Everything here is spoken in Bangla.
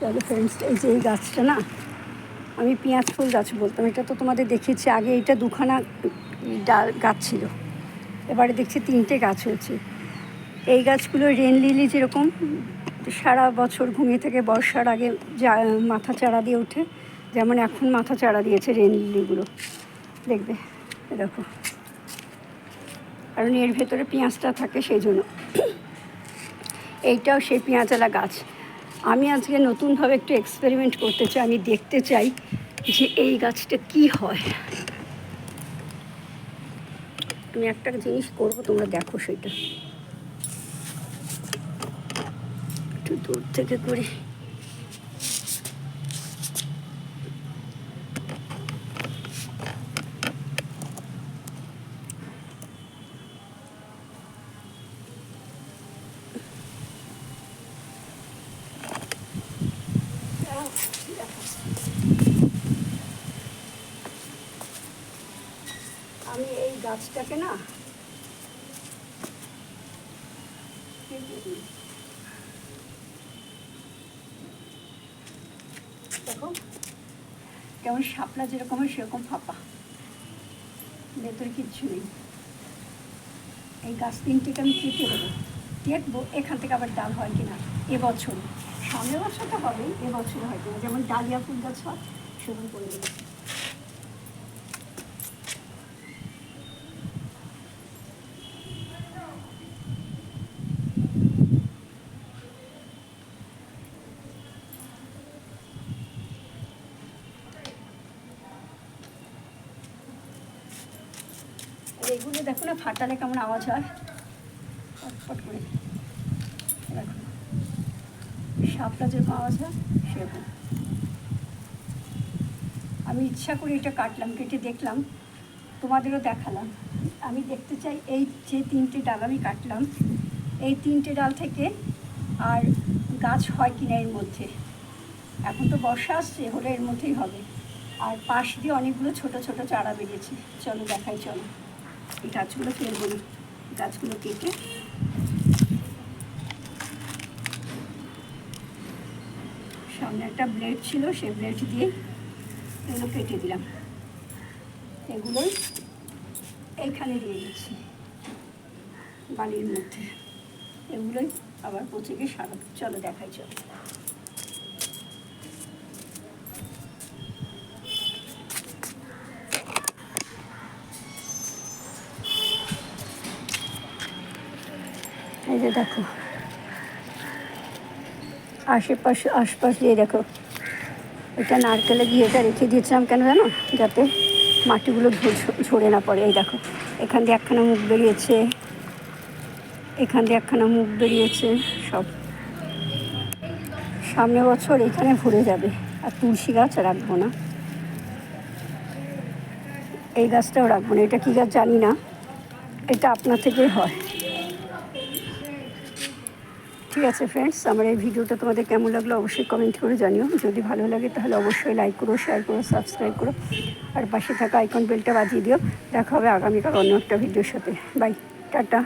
চলো ফ্রেন্ডস এই যে এই গাছটা না, আমি পেঁয়াজ ফুল গাছ বলতাম, এটা তো তোমাদের দেখিয়েছি আগে এটা দুখানা ডাল গাছ ছিল। এবারে দেখছি তিনটে গাছ হয়েছে। এই গাছগুলো রেন লিলি যেরকম, সারা বছর ঘুমিয়ে থেকে বর্ষার আগে যা, মাথা চারা দিয়ে ওঠে, যেমন এখন মাথা চারা দিয়েছে রেন লিলিগুলো দেখবে দেখো। কারণ এর ভেতরে পেঁয়াজটা থাকে সেই জন্য। এইটাও সেই পেঁয়াজালা গাছ। আমি আজকে নতুনভাবে একটু এক্সপেরিমেন্ট করতে চাই, আমি দেখতে চাই যে এই গাছটা কি হয়। আমি একটা জিনিস করব, তোমরা দেখো সেটা। একটু দূর থেকে করি আমি এই গাছটাকে না দেখো, কেমন শাপলা যেরকম হয় সেরকম ফাঁপা। ভেতরে কিচ্ছু নেই। এই গাছ তিনটেকে আমি কেটে দেবো। দেখব এখান থেকে আবার ডাল হয় কিনা? এবছর। সামনের বছর তো হবেই, এবছর হয়তো না যেমন ডালিয়া ফুল গাছ হয়, সেরকম করে দেবো। এগুলো দেখো না, ফাটালে কেমন আওয়াজ হয়? ফটফট করে। দেখো, সাপটা যেরকম আওয়াজ হয়, সেরকম। আমি ইচ্ছা করে এটা কাটলাম, কেটে দেখলাম, তোমাদেরও দেখালাম। আমি দেখতে চাই এই যে তিনটে ডাল আমি কাটলাম, এই তিনটে ডাল থেকে আর গাছ হয় কিনা এর মধ্যে? এখন তো বর্ষা আসছে, হলে এর মধ্যেই হবে। আর পাশ দিয়ে অনেকগুলো ছোট ছোট চারা বেরিয়েছে। চলো দেখাই, চলো। এই গাছগুলো ফেলব না গাছগুলো কেটে সামনে একটা ব্লেড ছিল, সেই ব্লেড দিয়ে এগুলো কেটে দিলাম। এগুলোই এইখানে দিয়ে দিচ্ছি, বালির মধ্যে। এগুলোই আবার পচে গিয়ে সারা চলো দেখাই, চলো। এই যে দেখো। আশেপাশে, আশপাশ দিয়ে দেখো। এটা নারকেলে গিয়ে এটা রেখে দিয়েছিলাম কেন জানো? যাতে মাটিগুলো ঝরে না পড়ে। এই দেখো, এখান দিয়ে একখানা মুখ বেরিয়েছে। এখান দিয়ে একখানা মুখ বেরিয়েছে, সব। সামনে বছর এখানে ভরে যাবে। আর তুলসী গাছ রাখব না। এই গাছটাও রাখব না। এটা কী গাছ জানি না। এটা আপনার থেকেই হয়। ঠিক আছে ফ্রেন্ডস আমার এই ভিডিওটা তোমাদের কেমন লাগল অবশ্যই কমেন্ট করে জানিও। যদি ভালো লাগে তাহলে অবশ্যই লাইক করো শেয়ার করো সাবস্ক্রাইব করো। আর পাশে থাকা আইকন বেলটা বাজিয়ে দিও। দেখা হবে আগামীকাল অন্য একটা ভিডিওর সাথে। Bye tata.